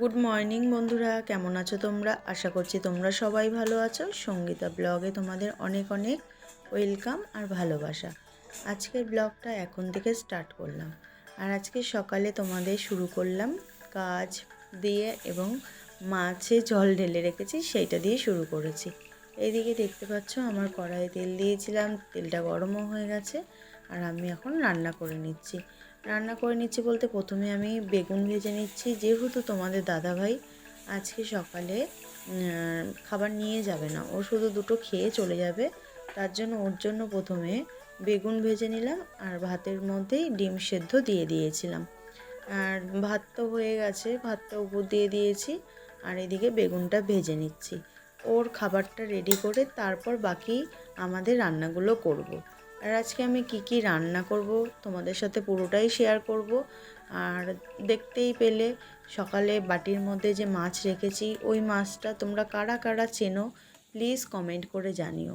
Good morning বন্ধুরা। কেমন আছো তোমরা? আশা করছি তোমরা সবাই ভালো আছো। সঙ্গীতা ব্লগে তোমাদের অনেক অনেক ওয়েলকাম আর ভালোবাসা। আজকের ব্লগটা এখন থেকে স্টার্ট করলাম। আর আজকে সকালে তোমাদের শুরু করলাম কাজ দিয়ে এবং মাছে জল ঢেলে রেখেছি, সেইটা দিয়ে শুরু করেছি। এইদিকে দেখতে পাচ্ছ, আমার কড়াইয়ে তেল দিয়েছিলাম, তেলটা গরমও হয়ে গেছে, আর আমি এখন রান্না করে নিচ্ছি। রান্না করে নিচ্ছি বলতে প্রথমে আমি বেগুন ভেজে নিচ্ছি। যেহেতু তোমাদের দাদাভাই আজকে সকালে খাবার নিয়ে যাবে না, ও শুধু দুটো খেয়ে চলে যাবে, তার জন্য ওর জন্য প্রথমে বেগুন ভেজে নিলাম আর ভাতের মধ্যেই ডিম সেদ্ধ দিয়ে দিয়েছিলাম। আর ভাত তো হয়ে গেছে ভাতটা উপর দিয়ে দিয়েছি আর এদিকে বেগুনটা ভেজে নিচ্ছি। ওর খাবারটা রেডি করে তারপর বাকি আমাদের রান্নাগুলো করব। আর আজকে আমি কি কি রান্না করব তোমাদের সাথে পুরোটাই শেয়ার করব। আর দেখতেই পেলে সকালে বাটির মধ্যে যে মাছ রেখেছি, ওই মাছটা তোমরা কারা কারা চেনো প্লিজ কমেন্ট করে জানিও।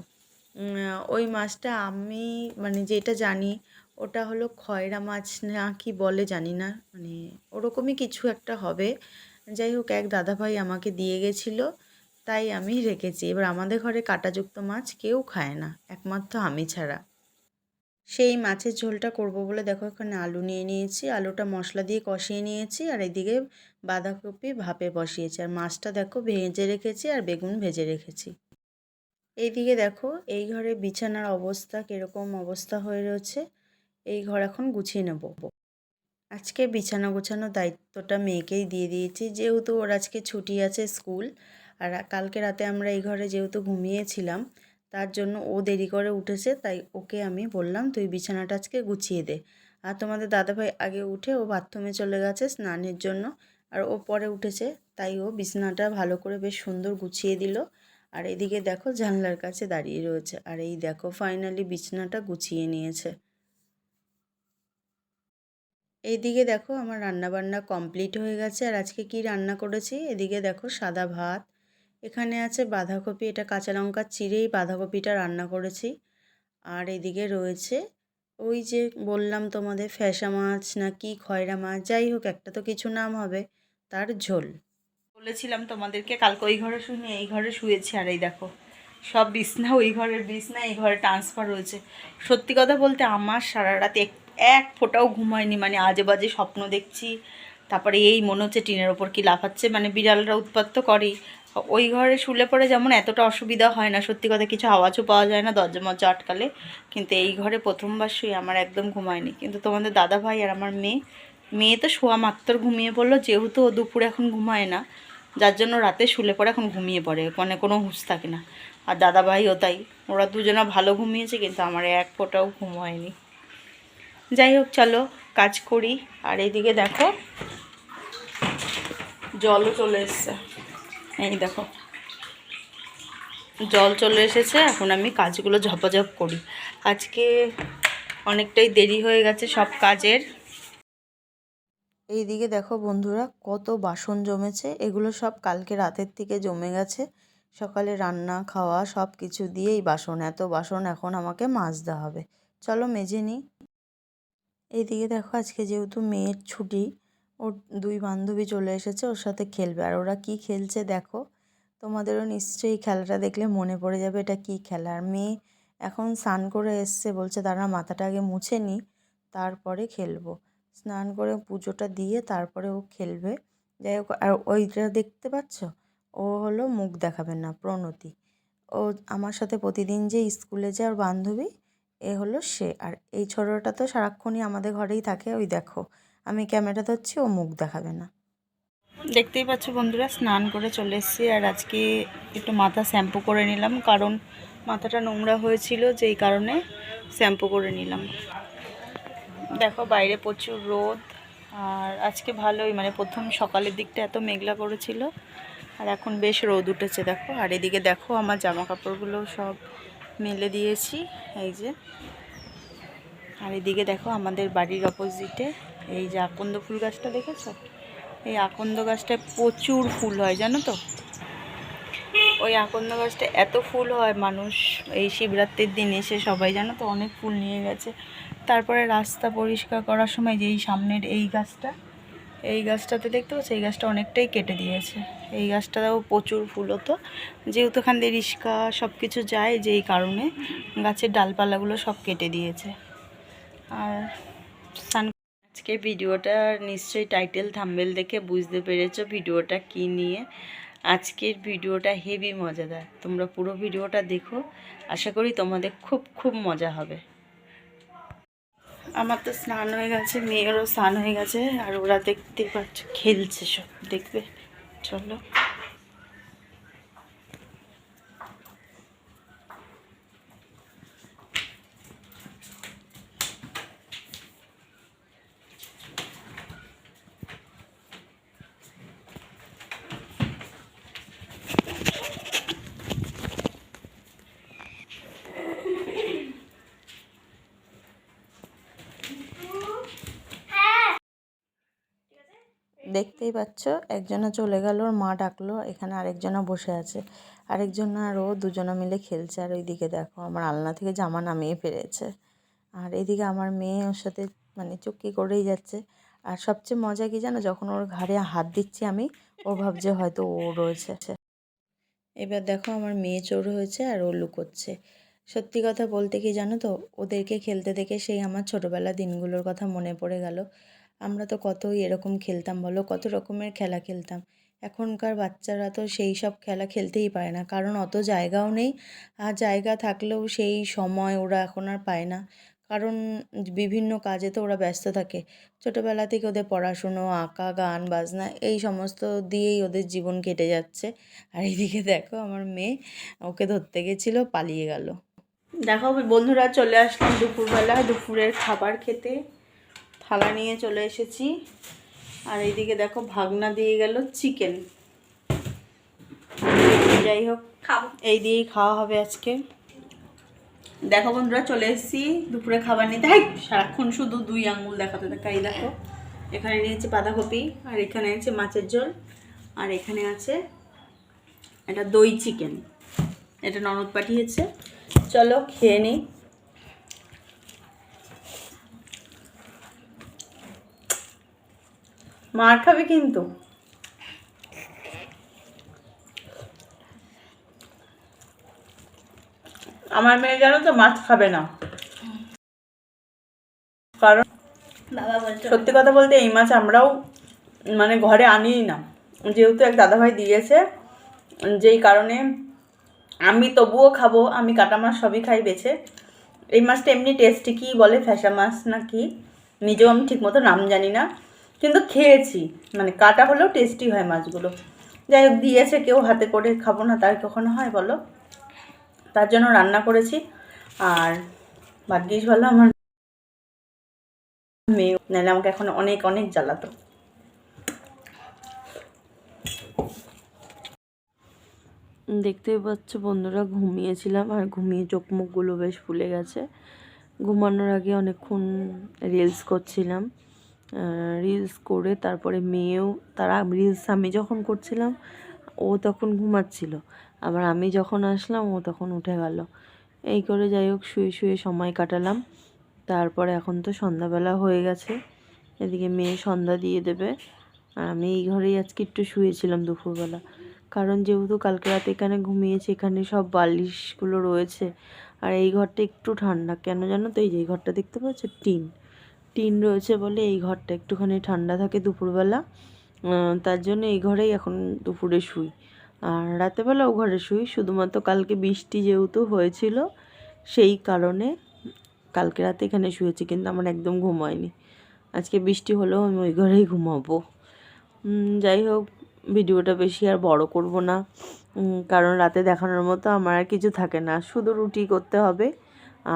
ওই মাছটা আমি মানে যেটা জানি ওটা হলো খয়রা মাছ না কি বলে জানি না মানে ওরকমই কিছু একটা হবে। যাই হোক, এক দাদাভাই আমাকে দিয়ে গেছিল, তাই আমি রেখেছি। এবার আমাদের ঘরে কাঁটাযুক্ত মাছ কেউ খায় না, একমাত্র আমি ছাড়া। সেই মাছের ঝোলটা করব বলে দেখো এখানে আলু নিয়ে নিয়েছি। আলুটা মশলা দিয়ে কষিয়ে নিয়েছি আর এদিকে বাঁধাকপি ভাপে বসিয়েছি। আর মাছটা দেখো ভেজে রেখেছি আর বেগুন ভেজে রেখেছি। এইদিকে দেখো এই ঘরে বিছানার অবস্থা কীরকম অবস্থা হয়ে রয়েছে। এই ঘর এখন গুছিয়ে নেব। আজকে বিছানা গোছানোর দায়িত্বটা মেয়েকেই দিয়ে দিয়েছি। যেহেতু ওর আজকে ছুটি আছে স্কুল, আর কালকে রাতে আমরা এই ঘরে যেহেতু ঘুমিয়েছিলাম তার জন্য ও দেরি করে উঠেছে, তাই ওকে আমি বললাম, তুই বিছানাটা আজকে গুছিয়ে দে। আর তোমাদের দাদাভাই আগে উঠে ও বাথরুমে চলে গেছে স্নানের জন্য, আর ও পরে উঠেছে, তাই ও বিছানাটা ভালো করে বেশ সুন্দর গুছিয়ে দিল। আর এদিকে দেখো জানলার কাছে দাঁড়িয়ে রয়েছে, আর এই দেখো ফাইনালি বিছানাটা গুছিয়ে নিয়েছে। এইদিকে দেখো আমার রান্না বান্না কমপ্লিট হয়ে গেছে, আর আজকে কি রান্না করেছি? এদিকে দেখো সাদা ভাত এখানে আছে বাঁধাকপি, এটা কাঁচা লঙ্কা চিরেই বাঁধাকপিটা রান্না করেছি। আর এদিকে রয়েছে ওই যে বললাম তোমাদের ফ্যাসা মাছ না কি খয়রা মাছ, যাই হোক একটা তো কিছু নাম হবে, তার ঝোল। বলেছিলাম তোমাদেরকে, কালকে ওই ঘরে শুনে এই ঘরে শুয়েছি। আর এই দেখো, সব বিছনা, ওই ঘরের বিছনা, এই ঘরে ট্রান্সফার হয়েছে। সত্যি কথা বলতে আমার সারা রাত এক- এক ফোঁটাও ঘুম হয়নি। মানে আজে বাজে স্বপ্ন দেখছি, তারপরে এই মনে হচ্ছে টিনের ওপর কি লাফাচ্ছে। মানে বিড়ালরা উৎপাত তো করেই। ওই ঘরে শুলে পরে যেমন এতটা অসুবিধা হয় না, সত্যি কথা কিছু আওয়াজও পাওয়া যায় না দরজা মজ্জা আটকালে। কিন্তু এই ঘরে প্রথমবার শুয়ে আমার একদম ঘুমায়নি। কিন্তু তোমাদের দাদা ভাই আর আমার মেয়ে মেয়ে তো শোয়া মাত্র ঘুমিয়ে পড়ল, যেহেতু ও দুপুরে এখন ঘুমায় না, যার জন্য রাতে শুলে পরে এখন ঘুমিয়ে পড়ে মানে কোনো হুঁশ থাকে না। আর দাদা ভাইও তাই, ওরা দুজনা ভালো ঘুমিয়েছে, কিন্তু আমার এক ফোঁটাও ঘুম হয়নি যাই হোক, চলো কাজ করি। আর এইদিকে দেখো, জলও চলে এসছে। এই দেখো। জল চলে এসেছে, এখন আমি কাজগুলো ঝপাঝপ করি। আজকে অনেকটাই দেরি হয়ে গেছে সব কাজের। এইদিকে দেখো বন্ধুরা, কত বাসন জমেছে, এগুলো সব কালকে রাতের থেকে জমে গেছে। সকালে রান্না, খাওয়া সব কিছু দিয়েই বাসন, এত বাসন এখন আমাকে মাজতে হবে। চলো মেজে নিই। এইদিকে দেখো আজকে যেহেতু মেয়ের ছুটি ওর দুই বান্ধবী চলে এসেছে, ওর সাথে খেলবে। আর ওরা কি খেলছে দেখো, তোমাদেরও নিশ্চয়ই খেলাটা দেখলে মনে পড়ে যাবে এটা কি খেলা। আর মেয়ে এখন স্নান করে এসছে, বলছে তারা মাথাটা আগে মুছে নিই তারপরে খেলব। স্নান করে পুজোটা দিয়ে তারপরে ও খেলবে। যাই হোক, আর ওইটা দেখতে পাচ্ছ? ও হলো মুখ দেখাবে না, প্রণতি। ও আমার সাথে প্রতিদিন যে স্কুলে যায় ওর বান্ধবী, এ হলো সে। আর এই ছোটোটা তো সারাক্ষণই আমাদের ঘরেই থাকে, ওই দেখো। আমি ক্যামেরা ধরছি, ও মুখ দেখাবে না। দেখতেই পাচ্ছ বন্ধুরা, স্নান করে চলে এসেছি আর আজকে একটু মাথা শ্যাম্পু করে নিলাম, কারণ মাথাটা নোংরা হয়েছিল, যেই কারণে শ্যাম্পু করে নিলাম। দেখো বাইরে প্রচুর রোদ, আর আজকে ভালোই মানে প্রথম সকালের দিকটা এত মেঘলা করেছিল, আর এখন বেশ রোদ উঠেছে, দেখো। আর এদিকে দেখো আমার জামা কাপড়গুলো সব মেলে দিয়েছি, এই যে। আর এদিকে দেখো আমাদের বাড়ির অপোজিটে এই যে আকন্দ ফুল গাছটা দেখেছ? এই আকন্দ গাছটায় প্রচুর ফুল হয়, জানো তো? ওই আকন্দ গাছটা এত ফুল হয় মানুষ, এই শিবরাত্রির দিন এসে সবাই, জানো তো, অনেক ফুল নিয়ে গেছে। তারপরে রাস্তা পরিষ্কার করার সময় যেই সামনের এই গাছটা, এই গাছটাতে দেখতে পাচ্ছ? এই গাছটা অনেকটাই কেটে দিয়েছে। এই গাছটাও প্রচুর ফুল হতো। যেহেতু এখান দিয়ে রিস্কা সব কিছু যায়, যেই কারণে গাছের ডালপালাগুলো সব কেটে দিয়েছে। আর সান আজকে ভিডিওটা নিশ্চয়ই টাইটেল থাম্বেল দেখে বুঝতে পেরেছ ভিডিওটা কি নিয়ে। আজকের ভিডিওটা হেভি মজাদার। তোমরা পুরো ভিডিওটা দেখো। আশা করি তোমাদের খুব খুব মজা হবে। আমার তো স্নান হয়ে গেছে, মেয়েরও স্নান হয়ে গেছে, আর ওরা দেখতে পাচ্ছ, খেলছে সব। দেখবে? চলো। দেখতেই পাচ্ছ একজনা চলে গেল, ওর মা ডাকলো, এখানে আরেকজনা বসে আছে। আরেকজন আর ও দুজনা মিলে খেলছে, আর ওইদিকে দেখো আমার আলনা থেকে জামা নামিয়ে ফেলেছে। আর এদিকে আমার মেয়ে ওর সাথে মানে চুক্কি করেই যাচ্ছে। আর সবচেয়ে মজা কি জানো, যখন ওর ঘাড়ে হাত দিচ্ছি আমি, ও ভাবছে হয়তো ও রয়েছে। এবার দেখো আমার মেয়ে চোর হয়েছে আর ও লুকোচ্ছে। সত্যি কথা বলতে কি জানো তো, ওদেরকে খেলতে দেখে সেই আমার ছোটোবেলা দিনগুলোর কথা মনে পড়ে গেল। আমরা তো কতই এরকম খেলতাম বলো? কত রকমের খেলা খেলতাম। এখনকার বাচ্চারা তো সেই সব খেলা খেলতেই পারে না। কারণ অত জায়গাও নেই। আর জায়গা থাকলেও সেই সময় ওরা এখন আর পায় না। কারণ বিভিন্ন কাজে তো ওরা ব্যস্ত থাকে। ছোটোবেলা থেকে ওদের পড়াশুনো, আঁকা, গান, বাজনা এই সমস্ত দিয়েই ওদের জীবন কেটে যাচ্ছে। আর এইদিকে দেখো আমার মেয়ে, ওকে ধরতে গেছিল, পালিয়ে গেল। দেখো বন্ধুরা, চলে আসলাম দুপুরবেলা দুপুরের খাবার খেতে। থালা নিয়ে চলে এসেছি। আর এইদিকে দেখো ভাগনা দিয়ে গেল চিকেন। যাই হোক এই দিয়েই খাওয়া হবে আজকে। দেখো বন্ধুরা চলে এসেছি দুপুরে খাবার নিতে। হাই সারাক্ষণ শুধু দুই আঙুল দেখাতে দেখা এই দেখো এখানে নিয়েছি বাঁধাকপি আর এখানে আছে মাছের ঝোল আর এখানে আছে এটা দই চিকেন। এটা ননদ পাঠিয়েছে। চলো খেয়ে নিই। মার খাবে কিন্তু। আমার মেয়ে জানো তো মাছ খাবে না। কারণ সত্যি কথা বলতে এই মাছ আমরাও মানে ঘরে আনিই না। যেহেতু এক দাদাভাই দিয়েছে যেই কারণে আমি তবুও খাব আমি কাটা মাছ সবই খাই বেছে। এই মাছটা এমনি টেস্টি কী বলে ফ্যাসা মাছ না কি? নিজেও আমি ঠিকমতো নাম জানি না। কিন্তু খেয়েছি। মানে কাটা হলেও টেস্টি হয় মাছগুলো। যাই হোক, দিয়েছে কেউ, হাতে করে খাব না, তার কখনো হয় বলো? তার জন্য রান্না করেছি। আর ভাগ্যিস ভালো আমার মেয়ে। নাহলে আমাকে এখন অনেক অনেক জ্বালাতো। দেখতেই পাচ্ছ বন্ধুরা, ঘুমিয়েছিলাম আর ঘুমিয়ে চোখ মুখগুলো বেশ ফুলে গেছে। ঘুমানোর আগে অনেকক্ষণ রিলস করছিলাম। রিলস করে তারপরে মেয়েও, তারা রিলস আমি যখন করছিলাম, ও তখন ঘুমাচ্ছিল। আবার আমি যখন আসলাম, ও তখন উঠে গেল। এই করে যাই হোক, শুয়ে শুয়ে সময় কাটালাম। তারপরে এখন তো সন্ধ্যাবেলা হয়ে গেছে। এদিকে মেয়ে সন্ধ্যা দিয়ে দেবে। আর আমি এই ঘরেই আজকে একটু শুয়েছিলাম দুপুরবেলা। কারণ যেহেতু কালকে রাতে এখানে ঘুমিয়েছি, এখানে সব বালিশগুলো রয়েছে। আর এই ঘরটা একটু ঠান্ডা। কেন জানো তো? এই যে ঘরটা দেখতে পাচ্ছ? টিন। টিন রয়েছে বলে এই ঘরটা একটুখানি ঠান্ডা থাকে দুপুরবেলা। তার জন্য এই ঘরেই এখন দুপুরে শুই। আর রাতেবেলা ও ঘরে শুই, শুধুমাত্র কালকে বৃষ্টি যেহেতু হয়েছিল, সেই কারণে কালকে রাতে এখানে শুয়েছি, কিন্তু আমার একদম ঘুম হয়নি আজকে বৃষ্টি হলেও আমি ওই ঘরেই ঘুমাবো। যাই হোক, ভিডিওটা বেশি আর বড় করব না। কারণ রাতে দেখানোর মতো আমার আর কিছু থাকে না। শুধু রুটি করতে হবে।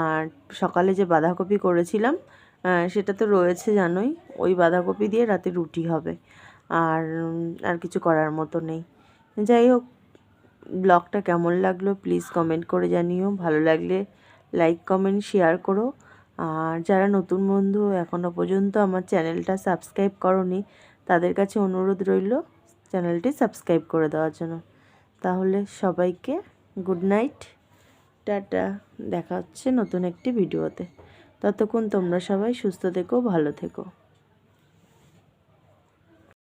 আর সকালে যে বাঁধাকপি করেছিলাম সেটা তো রয়েছে জানোই। ওই বাঁধাকপি দিয়ে রাতে রুটি হবে। আর আর কিছু করার মতো নেই। যাই হোক, ব্লগটা কেমন লাগল প্লিজ কমেন্ট করে জানিও। ভালো লাগলে লাইক, কমেন্ট, শেয়ার করো। আর যারা নতুন বন্ধু এখনও পর্যন্ত আমার চ্যানেলটা সাবস্ক্রাইব করনি, তাদের কাছে অনুরোধ রইল চ্যানেলটি সাবস্ক্রাইব করে দেওয়ার জন্য। তাহলে সবাইকে গুড নাইট। টাটা। দেখা হচ্ছে নতুন একটি ভিডিওতে। ততক্ষণ তোমরা সবাই সুস্থ থেকো ভালো থেকো।